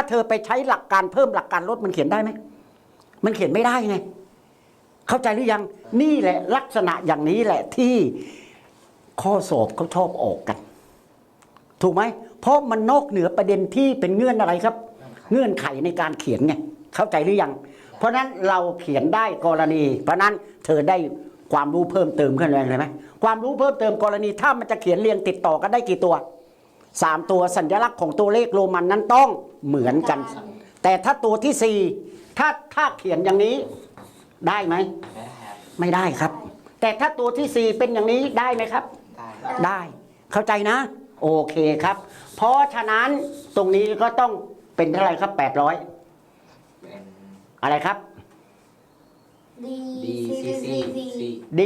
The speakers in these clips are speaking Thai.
าเธอไปใช้หลักการเพิ่มหลักการลดมันเขียนได้ไหม มันเขียนไม่ได้ไง เข้าใจหรือยังนี่แหละลักษณะอย่างนี้แหละที่ข้อสอบเขาชอบออกกัน ถูกไหม เพราะมันนอกเหนือประเด็นที่เป็นเงื่อนอะไรครับ เงื่อนไขในการเขียนไงเข้าใจหรือยัง เพราะฉะนั้นเราเขียนได้กรณี เพราะฉะนั้นเธอได้ความรู้เพิ่มเติมขึ้นเลยเห็นไหมความรู้เพิ่มเติมกรณีถ้ามันจะเขียนเรียงติดต่อกันได้กี่ตัว สามตัวสัญลักษณ์ของตัวเลขโรมันนั้นต้องเหมือนกัน แต่ถ้าตัวที่สี่ถ้าถ้าเขียนอย่างนี้ได้ไหม ไม่ได้ครับไม่ได้ครับแต่ถ้าตัวที่สี่เป็นอย่างนี้ได้ไหมครับได้ได้ เข้าใจนะ โอเคครับ เพราะฉะนั้นตรงนี้ก็ต้องเป็นเท่าไหร่ครับ800เป็นอะไรครับดี D C C C D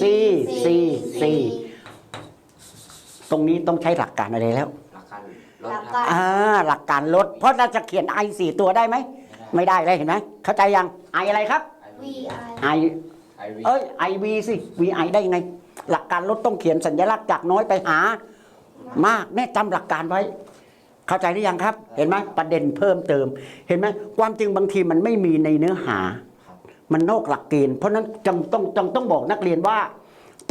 C C C ตรงนี้ต้องใช้หลักการอะไรแล้วหลักการลดหลักครักาบรอ่าหลักการลด เพราะเราจะเขียน I สี่ตัวได้ไหม ไม่ได้เลยเห็นไหมเข้าใจยัง I อะไรครับ วีไอ I ไอวีเอ้ย I V สิ V I ได้ไง หลักการลดต้องเขียนสัญลักษณ์จากน้อยไปหามากแน่จำหลักการไว้ เข้าใจหรือยังครับ เห็นไหมประเด็นเพิ่มเติม เห็นไหมความจริงบางทีมันไม่มีในเนื้อหา มันนอกหลักเกณฑ์เพราะฉะนั้นจำต้องจำต้องบอกนักเรียนว่า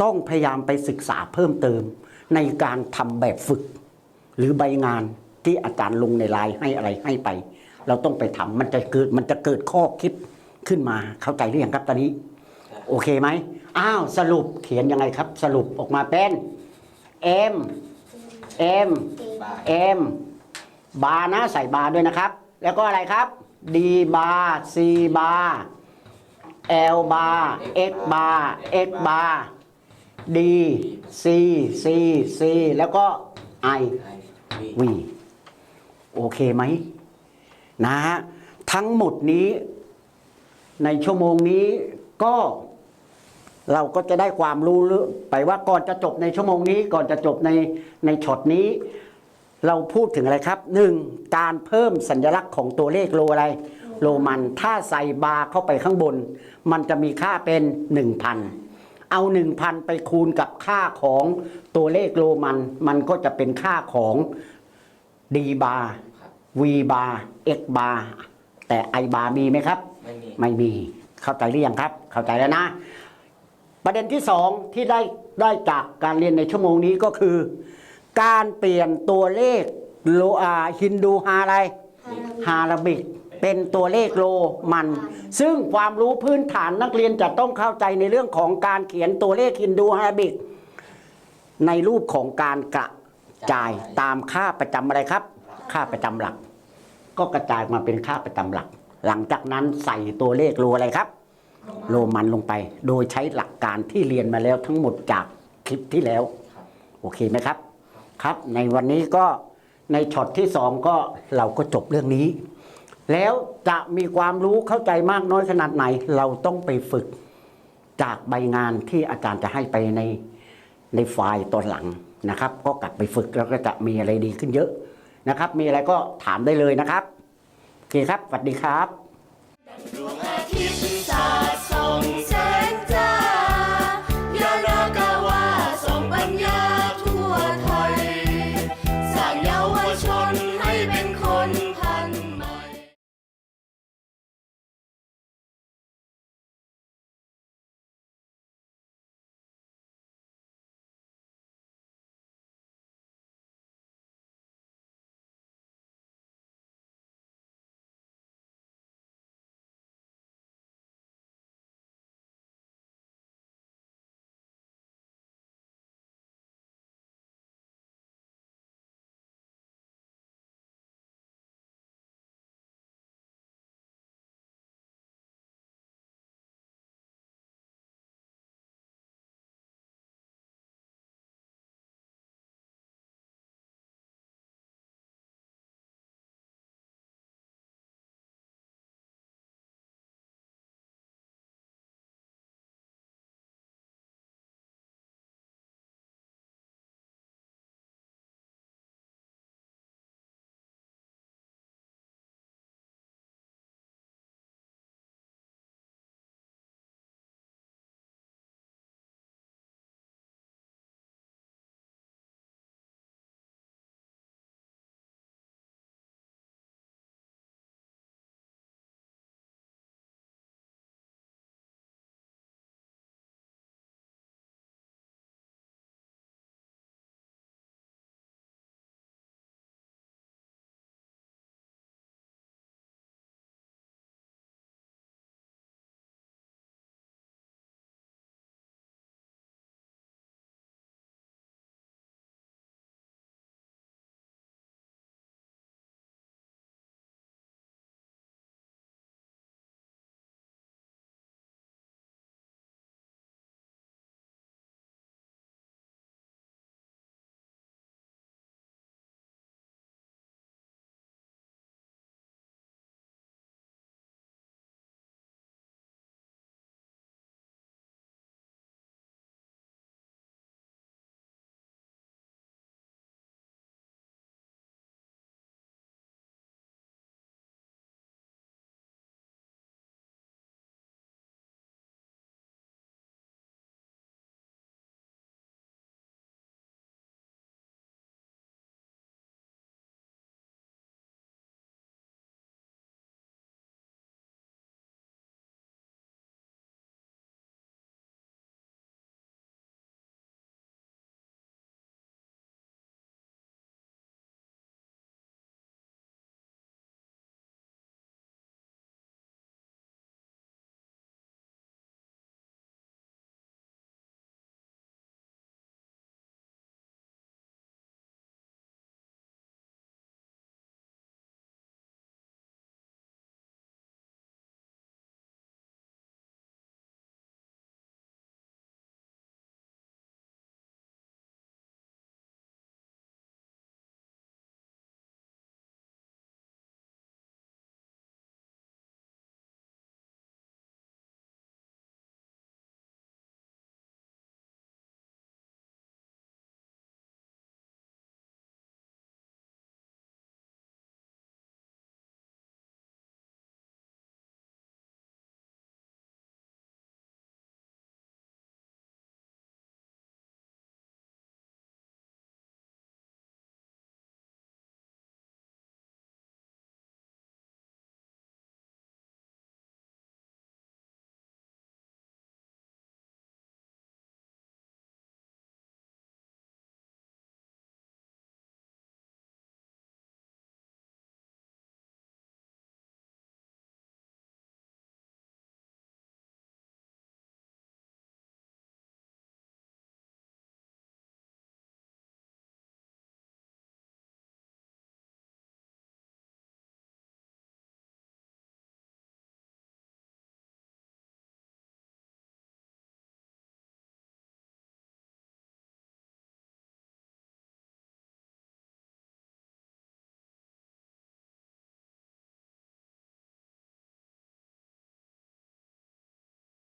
ต้องพยายามไปศึกษาเพิ่มเติม ในการทำแบบฝึก หรือใบงานที่อาจารย์ลงในไลน์ให้อะไรให้ไป เราต้องไปทำมันจะเกิดมันจะเกิดข้อคิดขึ้นมาเข้าใจหรือยังครับตอนนี้ โอเคไหมอ้าวสรุปเขียนยังไงครับ สรุปออกมาเป็น M M M บาร์นะใส่บาร์ด้วยนะครับ แล้วก็อะไรครับ D บาร์ C บาร์ L บาร์ X บาร์ X บาร์ D C C C แล้วก็ I ไอวีโอเคไหมนะฮะทั้งหมดนี้ในชั่วโมงนี้ก็เราก็จะได้ความรู้ไปว่าก่อนจะจบในชั่วโมงนี้ก่อนจะจบในในช็อตนี้ เราพูดถึงอะไรครับหนึ่งการเพิ่มสัญลักษณ์ของตัวเลขโลอะไร โลมันถ้าใส่บาร์เข้าไปข้างบน มันจะมีค่าเป็น 1,000 เอา1,000ไปคูณกับค่าของตัวเลขโลมัน มันก็จะเป็นค่าของ D บาร์ครับ V บาร์ X บาร์แต่ I บาร์มีไหมครับ ไม่มีไม่มี เข้าใจหรือยังครับ เข้าใจแล้วนะ ประเด็นที่สองที่ได้ได้จากการเรียนในชั่วโมงนี้ก็คือ การเปลี่ยนตัวเลขโลอาฮินดูฮาอะไร ฮาราบิก เป็นตัวเลขโลมัน ซึ่งความรู้พื้นฐานนักเรียนจะต้องเข้าใจในเรื่องของการเขียนตัวเลขฮินดูฮาราบิก ในรูปของการกระจายตามค่าประจำอะไรครับ ค่าประจำหลัก ก็กระจายมาเป็นค่าประจำหลัก หลังจากนั้นใส่ตัวเลขโลอะไรครับ โลมันลงไป โดยใช้หลักการที่เรียนมาแล้วทั้งหมดจากคลิปที่แล้ว โอเคไหมครับ ครับ ในวันนี้ก็ในช็อตที่สองก็เราก็จบเรื่องนี้ แล้วจะมีความรู้เข้าใจมากน้อยขนาดไหน เราต้องไปฝึกจากใบงานที่อาจารย์จะให้ไปในในไฟล์ตอนหลังนะครับ ก็กลับไปฝึกแล้วก็จะมีอะไรดีขึ้นเยอะนะครับ มีอะไรก็ถามได้เลยนะครับโอเคครับสวัสดีครับ